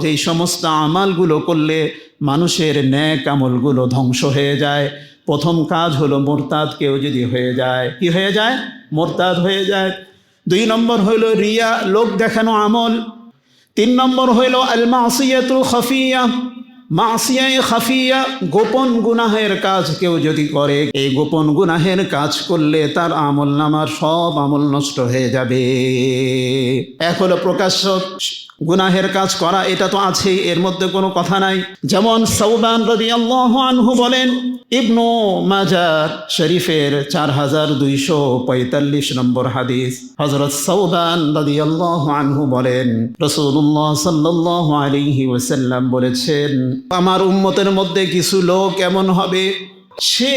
যেই সমস্ত আমালগুলো করলে মানুষের ন্যাক আমলগুলো ধ্বংস হয়ে যায়। প্রথম কাজ হলো মোরতাদ কেউ যদি হয়ে যায়, কি হয়ে যায়? মোরতাদ হয়ে যায়। দুই নম্বর হইল রিয়া, লোক দেখানো আমল। তিন নম্বর হইল আল আসিয়াতুল খাফিয়া। মাসিয়ায় খাফিয়া গোপন গুনাহের কাজ কেউ যদি করে, এই গোপন গুনাহের কাজ করলে তার আমল নামার সব আমল নষ্ট হয়ে যাবে। এক হলো প্রকাশ্য গুনাহের কাজ করা এটা তো আছেই, এর মধ্যে কোনো কথা নাই। যেমন সৌবান আল্লাহ আনহু বলেন, ইবনু মাজার শরীফের চার হাজার দুইশো পঁয়তাল্লিশ নম্বর হাদিস। হজরত সৌবান আল্লাহ আনহু বলেন রসুল্লাহ সাল্লাহ আলিহি ওসাল্লাম বলেছেন আমার উম্মতের মধ্যে কিছু লোক এমন হবে, সে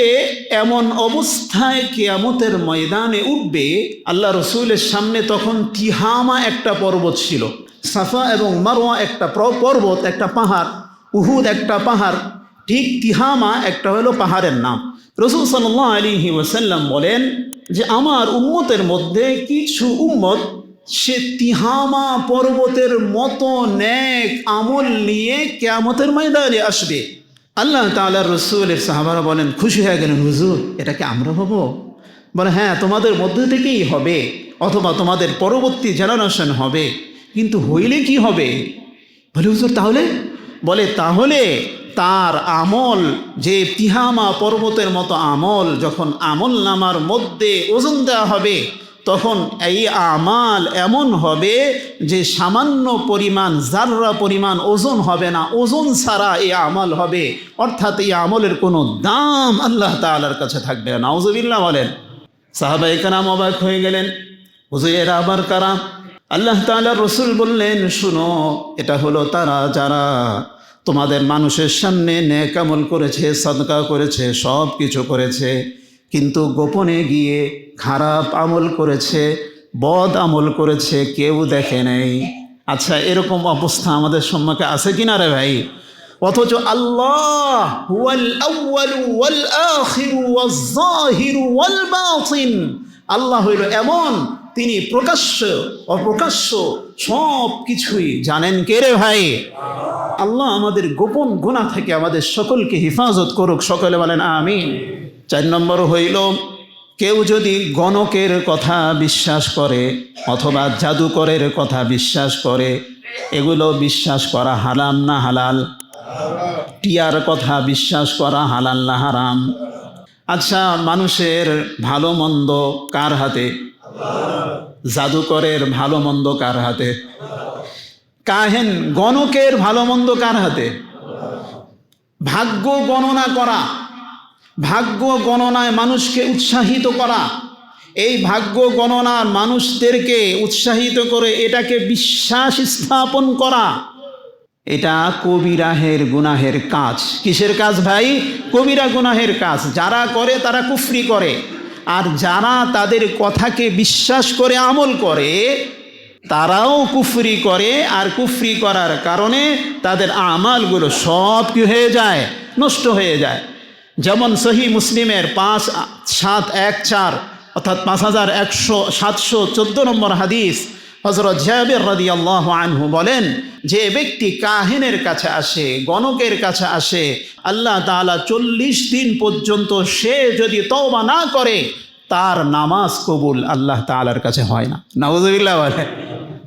এমন অবস্থায় কেয়ামতের ময়দানে উঠবে, আল্লাহ রসুলের সামনে তখন তিহামা একটা পর্বত ছিল। সাফা এবং মারোয়া একটা প্র- পর্বত, একটা পাহাড়, উহুদ একটা পাহাড়, ঠিক তিহামা একটা হলো পাহাড়ের নাম। রসুল সাল্লাহ আলিহি ওসাল্লাম বলেন যে, আমার উম্মতের মধ্যে কিছু উম্মত সে তিহামা পর্বতের মতো ন্যাক আমল নিয়ে কেয়ামতের ময়দানে আসবে। আল্লাহ তাআলা রসুলের সাহাবারা বলেন, খুশি হয়ে গেলেন, হুজুর, এটা কি আমরা হব? বলে হ্যাঁ তোমাদের মধ্যে থেকেই হবে, অথবা তোমাদের পরবর্তী জেনারেশন হবে, কিন্তু হইলে কি হবে? বলে, হুজুর, তাহলে? বলে, তাহলে তার আমল, যে তিহামা পর্বতের মতো আমল, যখন আমল নামার মধ্যে ওজন দেওয়া হবে তখন এই আমাল এমন হবে যে সামান্য পরিমাণ জাররা পরিমাণ ওজন হবে না, ওজন ছাড়া এই আমাল হবে। অর্থাৎ এই আমলের কোনো দাম আল্লাহ তাআলার কাছে থাকবে না। নাউজুবিল্লাহ বলেন। সাহাবাই কারাম অবাক হয়ে গেলেন। হুজুর আবার কারা আল্লাহ তাআলা রসুল বললেন, শুনো, এটা হলো তারা যারা তোমাদের মানুষের সামনে নেক আমল করেছে, সদকা করেছে সব কিছু করেছে, কিন্তু গোপনে গিয়ে খারাপ আমল করেছে, বদ আমল করেছে, কেউ দেখে নেই। আচ্ছা এরকম অবস্থা আমাদের সম্মুখে আছে কিনা রে ভাই? অথচ আল্লাহ আল্লাহ হইল এমন, তিনি প্রকাশ্য, অপ্রকাশ্য সব কিছুই জানেন কে রে ভাই? আল্লাহ আমাদের গোপন গুণা থেকে আমাদের সকলকে হেফাজত করুক। সকলে বলেন, আমিন। চার নম্বর হইল কেউ যদি গণকের কথা বিশ্বাস করে অথবা জাদুকরের কথা বিশ্বাস করে, এগুলো বিশ্বাস করা হারাম না হালাল? টিয়ার কথা বিশ্বাস করা হালাল না হারাম? আচ্ছা মানুষের ভালো মন্দ কার হাতে? জাদুকরের ভালো মন্দ কার হাতে? কাহেন, গণকের ভালো মন্দ কার হাতে? ভাগ্য গণনা করা। ভাগ্য গণনায় মানুষকে উৎসাহিত করা। এই ভাগ্য গণনা মানুষদেরকে উৎসাহিত করে এটাকে বিশ্বাস স্থাপন করা। এটা কবিরাহের গুনাহের কাজ। কিসের কাজ ভাই? কবিরা গুনাহের কাজ। যারা করে, তারা কুফরি করে। আর যারা তাদের কথাকে বিশ্বাস করে, আমল করে, তারাও কুফরি করে। আর কুফরি করার কারণে তাদের আমালগুলো সব কি হয়ে যায়? নষ্ট হয়ে যায়। যেমন সহি মুসলিমের পাঁচ সাত এক চার, অর্থাৎ পাঁচ হাজার একশো সাতশো চোদ্দ নম্বর হাদিস হজরত জাবের রদি আল্লাহ আনহু বলেন, যে ব্যক্তি কাহিনের কাছে আসে, গণকের কাছে আসে, আল্লাহ তাআলা চল্লিশ দিন পর্যন্ত সে যদি তওবা না করে, তার নামাজ কবুল আল্লাহ তালার কাছে হয় না। নওয়াজবিল্লাহ বলে।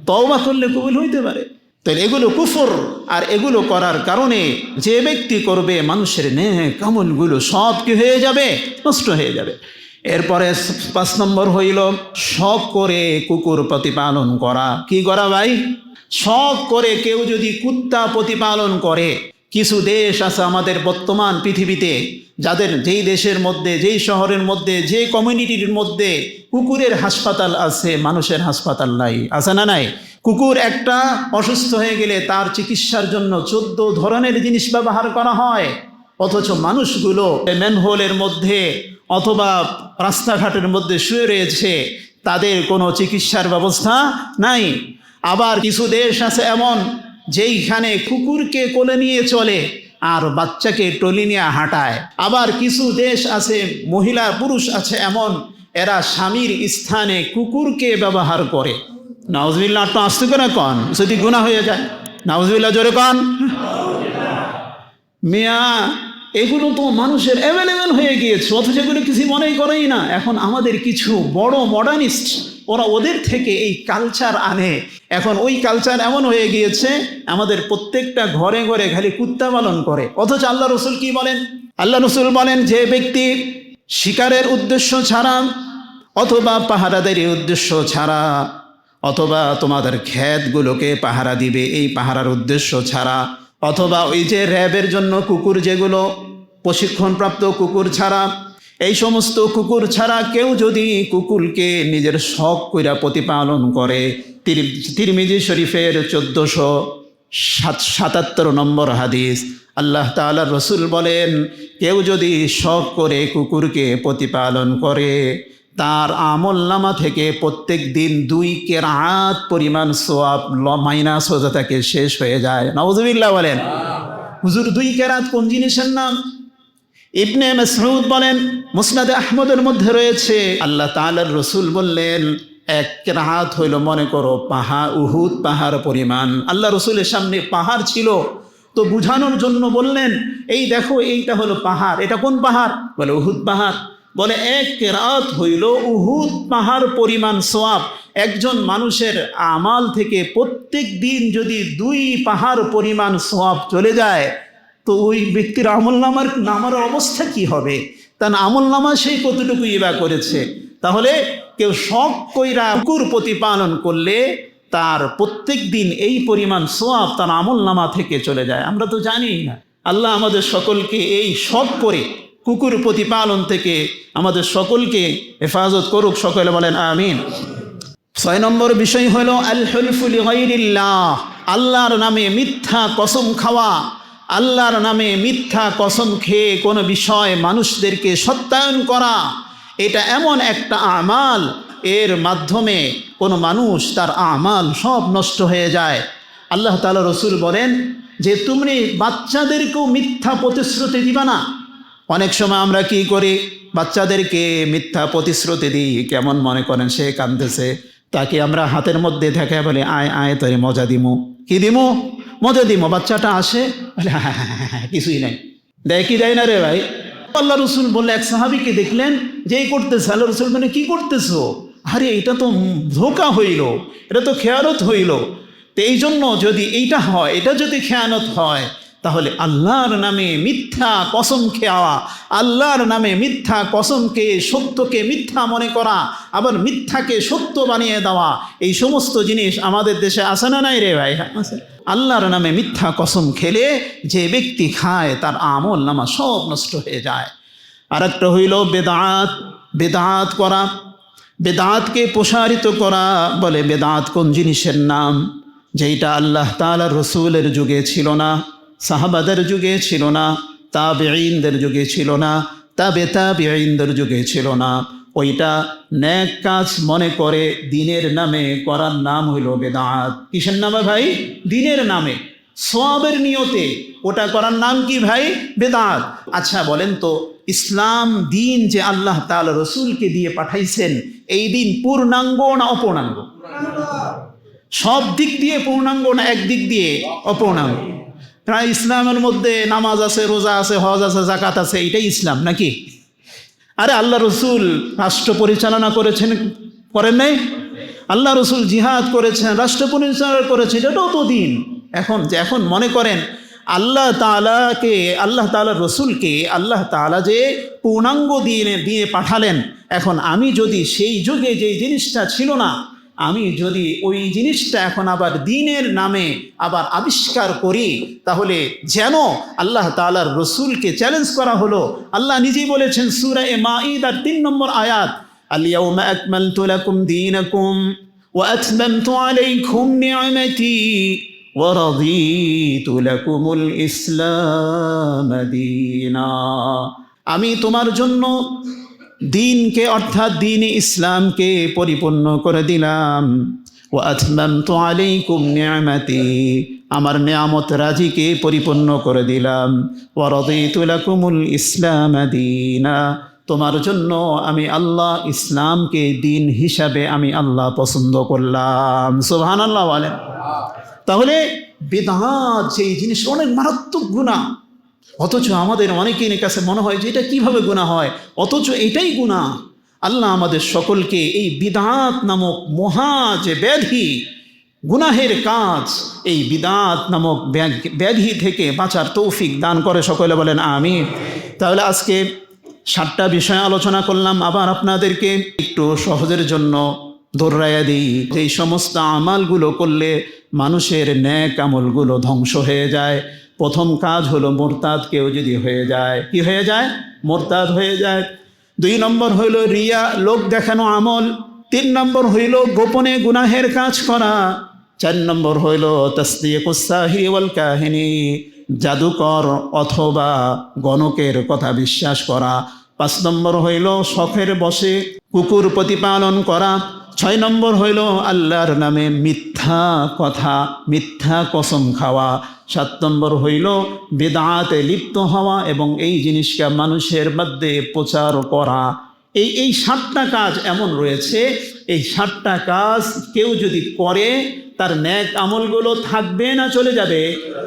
তওবা করলে কবুল হইতে পারে। তাহলে এগুলো কুফর, আর এগুলো করার কারণে যে ব্যক্তি করবে মানুষের নে কামলগুলো সব কি হয়ে যাবে? নষ্ট হয়ে যাবে। এরপরে পাঁচ নম্বর হইল, শখ করে কুকুর প্রতিপালন করা। কি করা ভাই? শখ করে কেউ যদি কুত্তা প্রতিপালন করে, কিছু দেশ আছে আমাদের বর্তমান পৃথিবীতে, যাদের যেই দেশের মধ্যে, যেই শহরের মধ্যে, যে কমিউনিটির মধ্যে কুকুরের হাসপাতাল আছে, মানুষের হাসপাতাল নাই। আছে না নাই? কুকুর একটা অসুস্থ হয়ে গেলে তার চিকিৎসার জন্য চোদ্দ ধরনের জিনিস ব্যবহার করা হয়। অথচ মানুষগুলো ম্যানহোলের মধ্যে অথবা রাস্তাঘাটের মধ্যে শুয়ে রয়েছে, তাদের কোনো চিকিৎসার ব্যবস্থা নাই। আবার কিছু দেশ আছে এমন যেইখানে কুকুরকে কোলে নিয়ে চলে আর বাচ্চাকে টলি নিয়ে হাঁটায়। আবার কিছু দেশ আছে, মহিলা পুরুষ আছে এমন, এরা স্বামীর স্থানে কুকুরকে ব্যবহার করে। নাউজবিল্লা একটু আসতে করে কন? যদি গুণা হয়ে যায়। নাউজুবিল্লাহ জোরে কন। মিয়া, এগুলো তো মানুষের অ্যাভেলেবেল হয়ে গিয়েছে। অথচ এগুলো কিছু মনেই করেই না। এখন আমাদের কিছু বড় মডার্নিস্ট ওরা ওদের থেকে এই কালচার আনে। এখন ওই কালচার এমন হয়ে গিয়েছে, আমাদের প্রত্যেকটা ঘরে ঘরে খালি কুত্তা পালন করে। অথচ আল্লাহ রসুল কি বলেন? আল্লাহ রসুল বলেন, যে ব্যক্তি শিকারের উদ্দেশ্য ছাড়া অথবা পাহারাদারি উদ্দেশ্য ছাড়া অথবা তোমাদের ক্ষেতগুলোকে পাহারা দিবে এই পাহারার উদ্দেশ্য ছাড়া। অথবা ওই যে র্যাবের জন্য কুকুর যেগুলো, প্রশিক্ষণপ্রাপ্ত কুকুর ছাড়া। এই সমস্ত কুকুর ছাড়া কেউ যদি কুকুরকে নিজের শখ কইরা প্রতিপালন করে, তির- তিরমিজি শরীফের চোদ্দশো সাত সাতাত্তর নম্বর হাদিস, আল্লাহ তাআলা রসুল বলেন, কেউ যদি শখ করে কুকুরকে প্রতিপালন করে তার আমল নামা থেকে প্রত্যেক দিন দুই কেরাত পরিমাণ সোয়াব মাইনাস হতে থাকে শেষ হয়ে যায়। নওয়াজুবিল্লাহ বলেন। হুজুর, দুই কেরাত কোন জিনিসের নাম? ইবনে মাসউদ বলেন, মুসনাদে আহমদের মধ্যে রয়েছে। আল্লাহ তাআলার রসুল বললেন, এক রাহাত হইল, মনে করো পাহাড় উহুদ পাহাড় পরিমাণ। আল্লাহ রসুলের সামনে পাহাড় ছিল, তো বুঝানোর জন্য বললেন, এই দেখো, এইটা হলো পাহাড়। এটা কোন পাহাড়? বলে, উহুদ পাহাড়। বলে, এক রাত হইল উহুদ পাহাড় পরিমাণ সোয়াব। একজন মানুষের আমাল থেকে প্রত্যেক দিন যদি দুই পাহাড় পরিমাণ সোয়াব চলে যায়, তো ওই ব্যক্তির আমল নামার নামার অবস্থা কি হবে? তার আমল নামা সেই কতটুকু ইবা করেছে? তাহলে কেউ শখ কইরা কুকুর প্রতিপালন করলে তার প্রত্যেক দিন এই পরিমাণ সোয়াব তার আমল নামা থেকে চলে যায়। আমরা তো জানি না। আল্লাহ আমাদের সকলকে এই শখ করে কুকুর প্রতিপালন থেকে আমাদের সকলকে হেফাজত করুক, সকলে বলেন আমিন। ছয় নম্বর বিষয় হলো আল হলফুলি গৈরিল্লাহ আল্লাহর নামে মিথ্যা কসম খাওয়া। আল্লাহর নামে মিথ্যা কসম খেয়ে কোনো বিষয় মানুষদেরকে সত্যায়ন করা, এটা এমন একটা আমাল। এর মাধ্যমে কোনো মানুষ তার আমাল সব নষ্ট হয়ে যায়। আল্লাহ তালা রসুল বলেন যে তুমি বাচ্চাদেরকেও মিথ্যা প্রতিশ্রুতি দিবা না অনেক সময় আমরা কি করি? বাচ্চাদেরকে মিথ্যা প্রতিশ্রুতি দিই কেমন মনে করেন সে কাঁদতেছে। তাকে আমরা হাতের মধ্যে দেখে বলে আয় আয় তোরে মজা দিমু। কি দিমু? মজা দিমু। বাচ্চাটা আসে বলে হ্যাঁ হ্যাঁ হ্যাঁ, কিছুই নাই। দেয় কি দেয় না রে ভাই? আল্লাহ রসুল বললে এক সাহাবিকে দেখলেন যে করতেছে আল্লাহ রসুল মানে কি করতেছো? আরে এটা তো ধোকা হইল এটা তো খেয়ালত হইল। তো এই জন্য যদি এইটা হয় এটা যদি খেয়ানত হয় তাহলে আল্লাহর নামে মিথ্যা কসম খেওয়া, আল্লাহর নামে মিথ্যা কসমকে, সত্যকে মিথ্যা মনে করা, আবার মিথ্যাকে সত্য বানিয়ে দেওয়া, এই সমস্ত জিনিস আমাদের দেশে আসে না নাই রে ভাই। আল্লাহর নামে মিথ্যা কসম খেলে যে ব্যক্তি খায়, তার আমল নামা সব নষ্ট হয়ে যায়। আর একটা হইল বেদাত বেদাত করা, বেদাতকে প্রসারিত করা বলে বেদাত কোন জিনিসের নাম? যেইটা আল্লাহ তাআলা রসুলের যুগে ছিল না। সাহাবাদের যুগে ছিল না তা তাবেঈনদের যুগে ছিল না তাবে তাবেঈনদের যুগে ছিল না। ওইটা ন্যাক কাজ মনে করে দিনের নামে করার নাম হইল বেদাত। কিসের নামে ভাই? দিনের নামে। সোয়াবের নিয়তে ওটা করার নাম কি ভাই? বেদাত। আচ্ছা বলেন তো ইসলাম দিন যে আল্লাহ তাল রসুলকে দিয়ে পাঠাইছেন এই দিন পূর্ণাঙ্গ না অপূর্ণাঙ্গ? সব দিক দিয়ে পূর্ণাঙ্গ না একদিক দিয়ে অপূর্ণাঙ্গ? প্রায় ইসলামের মধ্যে নামাজ আছে, রোজা আছে, হজ আছে জাকাত আছে, এটাই ইসলাম নাকি? আরে আল্লাহ রসুল রাষ্ট্র পরিচালনা করেছেন, করেন নাই? আল্লাহ রসুল জিহাদ করেছেন, রাষ্ট্র পরিচালনা করেছেন, এটাও তো দিন। এখন যে এখন মনে করেন, আল্লাহ তালাকে আল্লাহ তালার রসুলকে, আল্লাহ তালা যে পূর্ণাঙ্গ দিয়ে দিয়ে পাঠালেন, এখন আমি যদি সেই যুগে যে জিনিসটা ছিল না আমি যদি ওই জিনিসটা এখন আবার দিনের নামে আবার আবিষ্কার করি তাহলে যেন আল্লাহ তালার রসুলকে চ্যালেঞ্জ করা হলো আল্লাহ নিজেই বলেছেন সুরা এ মাঈদ আর তিন নম্বর আয়াত اليوم أكملت لكم دينكم وأتممت عليكم نعمتي ورضيت لكم الإسلام دينا আমি তোমার জন্য দিনকে অর্থাৎ দিন ইসলামকে পরিপূর্ণ করে দিলাম। ও আতমামতু আলাইকুম নিয়ামাতি, আমার নিয়ামত রাজিকে পরিপূর্ণ করে দিলাম। ও রদিতু লাকুমুল ইসলাম দিনা, তোমার জন্য আমি আল্লাহ ইসলামকে দিন হিসাবে আমি আল্লাহ পছন্দ করলাম। সুবহানাল্লাহ বলেন। তাহলে বেদাত যেই জিনিস অনেক মারাত্মক গুণা অথচ আমাদের অনেকের কাছে মনে হয় যে এটা কীভাবে গুণা হয়? অথচ এটাই গুণা আল্লাহ আমাদের সকলকে এই বিদাত নামক মহা যে ব্যাধি, গুনাহের কাজ, এই বিদাত নামক ব্যাধি থেকে বাঁচার তৌফিক দান করে সকলে বলেন আমি তাহলে আজকে সাতটা বিষয় আলোচনা করলাম। আবার আপনাদেরকে একটু সহজের জন্য দৌড়াইয়া দিই। এই সমস্ত আমালগুলো করলে মানুষের ন্যাক আমলগুলো ধ্বংস হয়ে যায়। প্রথম কাজ হলো মোরতাদ কেউ যদি হয়ে যায়, কি হয়ে যায়? মোরতাদ হয়ে যায়। দুই নম্বর হইল রিয়া, লোক দেখানো আমল। তিন নম্বর হইল গোপনে গুনাহের কাজ করা। চার নম্বর হইল তসদিকুসাহি ওয়াল কাহিনী, জাদুকর অথবা গণকের কথা বিশ্বাস করা। পাঁচ নম্বর হইল শখের বসে কুকুর প্রতিপালন করা। ছয় নম্বর হইল আল্লাহর নামে মিথ্যা কথা, মিথ্যা কসম খাওয়া। সাত নম্বর হইল বেদাতে লিপ্ত হওয়া এবং এই জিনিসকে মানুষের মধ্যে প্রচার করা। এই এই সাতটা কাজ এমন রয়েছে। এই সাতটা কাজ কেউ যদি করে, তার ন্যাক আমলগুলো থাকবে না, চলে যাবে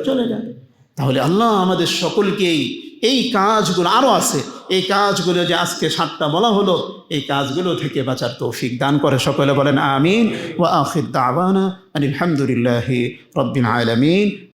চলে যাবে। তাহলে আল্লাহ আমাদের সকলকেই এই কাজগুলো আরও আছে। এই কাজগুলো যে আজকে সাতটা বলা হলো, এই কাজগুলো থেকে বাঁচার তৌফিক দান করে সকলে বলেন আমিন। ও আখির দাওয়ানা আলহামদুলিল্লাহ রব্বিন আলমিন।